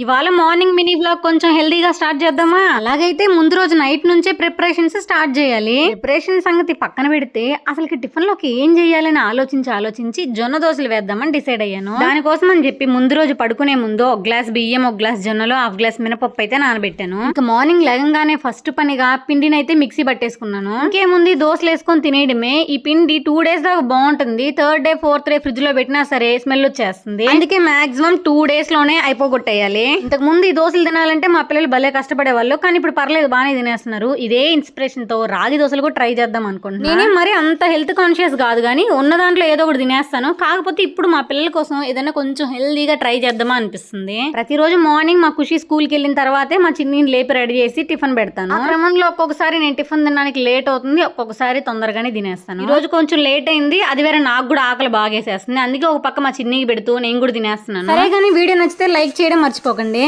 ఇవాళ morning mini blog కొంచెం హెల్దీగా స్టార్ట్ చేద్దామా? అలాగైతే ముందు రోజు నైట్ నుంచే ప్రిపరేషన్స్ స్టార్ట్ చేయాలి. ప్రిపరేషన్ సంగతి పక్కన పెడితే అసలుకి టిఫిన్లోకి ఏం చేయాలని ఆలోచించి ఆలోచించి జొన్న దోశలు వేద్దామని డిసైడ్ అయ్యాను. దానికోసం అని చెప్పి ముందు రోజు పడుకునే ముందు ఒక గ్లాస్ బియ్యం ఒక గ్లాస్ జొన్నలో హాఫ్ గ్లాస్ మినపప్పు అయితే నానబెట్టాను. ఇంకా మార్నింగ్ లేగంగానే ఫస్ట్ పనిగా పిండిని అయితే మిక్సీ పట్టేసుకున్నాను. ఇంకేముంది? దోశలు వేసుకొని తినేయడమే. ఈ పిండి టూ డేస్ దాకా బాగుంటుంది. థర్డ్ డే ఫోర్త్ డే ఫ్రిడ్జ్లో పెట్టినా సరే స్మెల్ వచ్చేస్తుంది. అందుకే మాక్సిమం టూ డేస్లోనే అయిపోగొట్టేయాలి. ఇంతకు ముందు ఈ దోశలు తినాలంటే మా పిల్లలు భలే కష్టపడే వాళ్ళు కానీ ఇప్పుడు పర్లేదు బాగానే తినేస్తున్నారు. ఇదే ఇన్స్పిరేషన్తో రాగి దోశలు కూడా ట్రై చేద్దాం అనుకుంటున్నాను నేనే మరి అంత హెల్త్ కాన్షియస్ కాదు కానీ ఉన్న దాంట్లో ఏదో ఒకటి తినేస్తాను. కాకపోతే ఇప్పుడు మా పిల్లల కోసం ఏదైనా కొంచెం హెల్దీగా ట్రై చేద్దామా అనిపిస్తుంది. ప్రతిరోజు మార్నింగ్ మా ఖుషి స్కూల్కి వెళ్ళిన తర్వాతే మా చిన్ని లేపి రెడీ చేసి టిఫిన్ పెడతాను. క్రమంలో ఒక్కొక్కసారి నేను టిఫిన్ తినడానికి లేట్ అవుతుంది ఒక్కొక్కసారి తొందరగానే తినేస్తాను. ఈ రోజు కొంచెం లేట్ అయింది అది వేరే నాకు కూడా ఆకలి బాగేసేస్తుంది. అందుకే ఒక పక్క మా చిన్నికి పెడుతూ నేను కూడా తినేస్తున్నాను. సరే కానీ వీడియో నచ్చితే లైక్ చేయడం మర్చిపోకండి